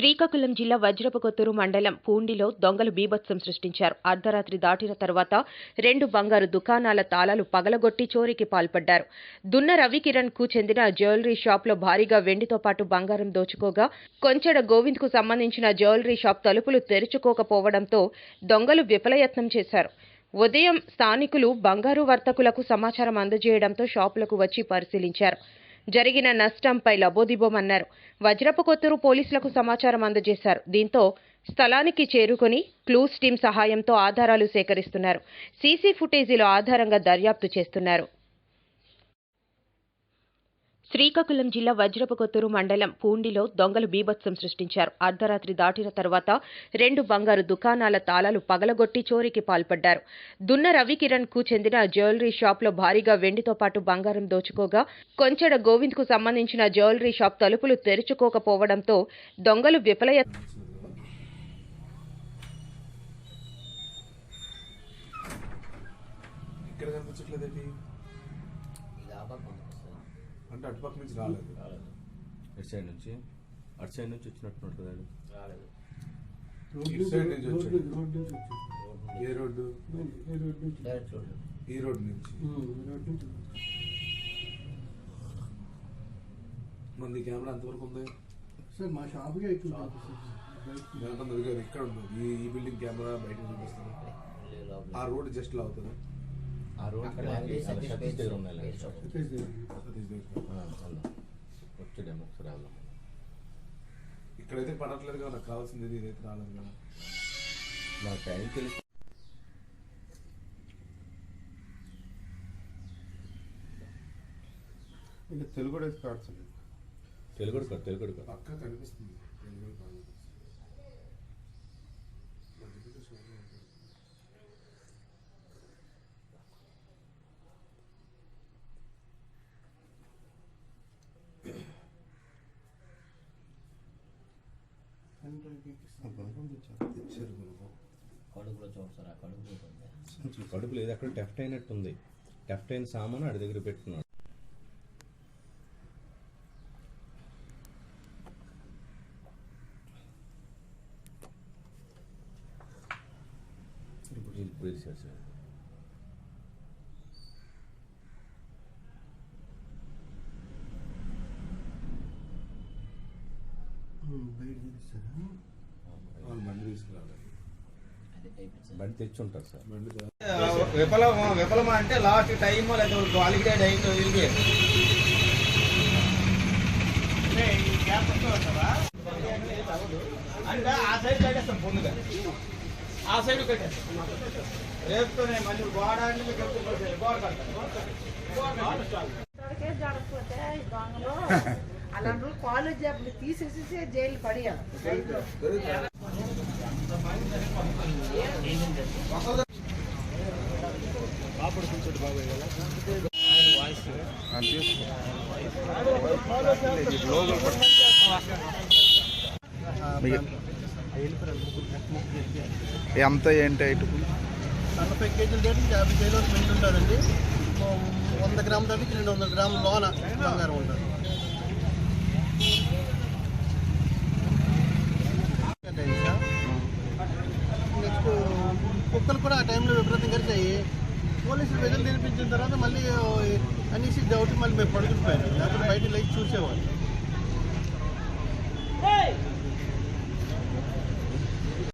శ్రీకాకుళం జిల్లా వజ్రపకొత్తూరు మండలం పూండిలో దొంగలు బీభత్సం సృష్టించారు. అర్ధరాత్రి దాటిన తర్వాత రెండు బంగారు దుకాణాల తాళాలు పగలగొట్టి చోరీకి పాల్పడ్డారు. దున్న రవికిరణ్కు చెందిన జ్యువెలరీ షాప్లో భారీగా వెండితో పాటు బంగారం దోచుకోగా కొంచెడ గోవింద్కు సంబంధించిన జ్యువెలరీ షాప్ తలుపులు తెరుచుకోకపోవడంతో దొంగలు విఫలయత్నం చేశారు. ఉదయం స్థానికులు బంగారు వర్తకులకు సమాచారం అందజేయడంతో షాపులకు వచ్చి పరిశీలించారు. జరిగిన నష్టంపై లబోదిబోమన్నారు. వజ్రపు కొత్తూరు పోలీసులకు సమాచారం అందజేశారు. దీంతో స్థలానికి చేరుకొని క్లూస్ టీం సహాయంతో ఆధారాలు సేకరిస్తున్నారు. సీసీ ఫుటేజీల ఆధారంగా దర్యాప్తు చేస్తున్నారు. శ్రీకాకుళం జిల్లా వజ్రపు కొత్తూరు మండలం పూండిలో దొంగలు బీభత్సం సృష్టించారు. అర్ధరాత్రి దాటిన తర్వాత రెండు బంగారు దుకాణాల తాళాలు పగలగొట్టి చోరీకి పాల్పడ్డారు. దున్న రవికిరణ్కు చెందిన జ్యువెలరీ షాప్లో భారీగా వెండితో పాటు బంగారం దోచుకోగా కొంచెడ గోవింద్కు సంబంధించిన జ్యువెలరీ షాప్ తలుపులు తెరుచుకోకపోవడంతో దొంగలు విఫలయ ఇక్కడ అంటే అటుపక్క నుంచి రాలేదు. రాలేదు. అటు సైడ్ నుంచి? అటు సైడ్ నుంచి వచ్చినట్టున్నాడు కదా. ఆడు. రాలేదు. ఇటు సైడ్ నుంచి వచ్చాడు. ఏ రోడ్డు? డైరెక్ట్ రోడ్ ఈ రోడ్డు నుంచి. ఈ కెమెరా ఎంతవరకు ఉంది? సార్ మా ఎక్కువ ఉంది. ఇదిగో ఇక్కడ ఉంది ఈ ఈ బిల్డింగ్ కెమెరా బయట చూపిస్తుంది లేదు. ఆ రోడ్ జస్ట్ లా అవుతుంది. ఆ రోడ్ సతీష్ దగ్గర ఉన్నాయి. సతీష్ ఒకసారి వెళ్దాం ఇక్కడైతే పడట్లేదు కదా నాకు కావాల్సింది ఇది ఇదైతే రాలేదు కదా. టైం తెలిసి ఇంకా తెలుగు కాదు తెలుగుడు కాదు. పక్క కనిపిస్తుంది. తెలుగు కాదు. కడుపులో చూడు సార్ ఆ కడుపులో ఉంది అసలు కడుపు లేదు అక్కడ టెఫ్ట్ అయినట్టుంది. టెఫ్ట్ అయిన సామాను ఆడి దగ్గర పెట్టుకున్నాడు. ఇప్పుడు ఇప్పుడు సార్ వాళ్ళు బండి తీసుకురావాలి. అదే టైప్ సార్. బండి విఫలమా విఫలమా అంటే లాస్ట్ టైం లేదా క్వాలిటీ టైం వీళ్ళకి. అంటే ఆ సైడ్ కట్టేస్తాం పొందుగా ఆ సైడ్ కట్టేస్తాం. రేపుతోనే మళ్ళీ గోడ అంటే? గోడ కడతారు. ఇక్కడికే జరగకపోతే ఈ దొంగలు అలాంటి వాళ్ళు కాలేజ్ అప్పుడు తీసేసి జైలు పడేయాలి. ఎంత ఏంటి ఇటు నలభై కేజీల రేటు యాభై కేజీల ఉంటుందండి వంద గ్రాముల దానికి రెండు వందల గ్రాముల లోన బంగారం ఉంటుంది. నెక్స్ట్ కుక్కలు కూడా ఆ టైంలో విపరీతం కలిసాయి పోలీసులు ప్రజలు తినిపించిన తర్వాత మళ్ళీ అనేసి డౌట్ మళ్ళీ మేము పడుకుని పోయారు లేకపోతే బయట లేచి చూసేవాళ్ళు.